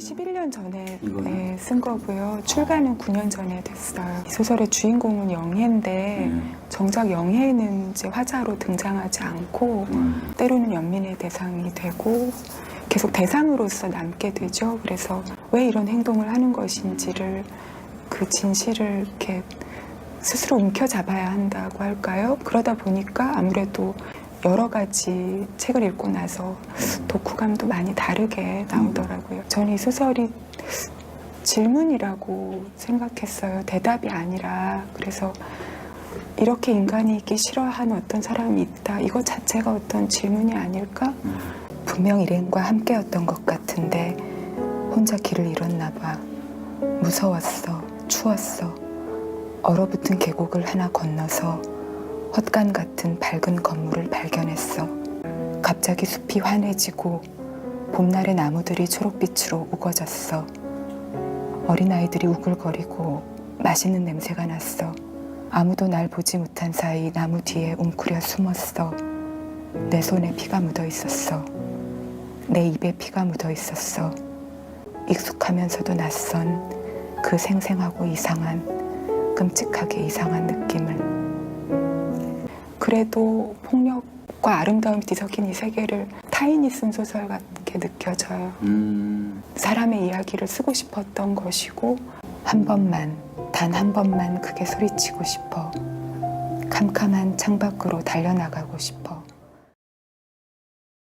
11년 전에? 네, 쓴 거고요. 출간은 9년 전에 됐어요. 이 소설의 주인공은 영혜인데 네. 정작 영혜는 이제 화자로 등장하지 않고 음. 때로는 연민의 대상이 되고 계속 대상으로서 남게 되죠. 그래서 왜 이런 행동을 하는 것인지를 그 진실을 이렇게 스스로 움켜잡아야 한다고 할까요? 그러다 보니까 아무래도 여러 가지 책을 읽고 나서 독후감도 많이 다르게 나오더라고요. 저는 이 소설이 질문이라고 생각했어요. 대답이 아니라. 그래서 이렇게 인간이 있기 싫어하는 어떤 사람이 있다. 이것 자체가 어떤 질문이 아닐까? 분명 일행과 함께였던 것 같은데 혼자 길을 잃었나 봐. 무서웠어. 추웠어. 얼어붙은 계곡을 하나 건너서 헛간 같은 밝은 건물을 발견했어. 갑자기 숲이 환해지고 봄날의 나무들이 초록빛으로 우거졌어. 어린아이들이 우글거리고 맛있는 냄새가 났어. 아무도 날 보지 못한 사이 나무 뒤에 웅크려 숨었어. 내 손에 피가 묻어 있었어. 내 입에 피가 묻어 있었어. 익숙하면서도 낯선 그 생생하고 이상한 끔찍하게 이상한 느낌을. 그래도 폭력과 아름다움이 뒤섞인 이 세계를 타인이 쓴 소설 같게 느껴져요. 음. 사람의 이야기를 쓰고 싶었던 것이고 한 번만 단 한 번만 크게 소리치고 싶어 캄캄한 창밖으로 달려나가고 싶어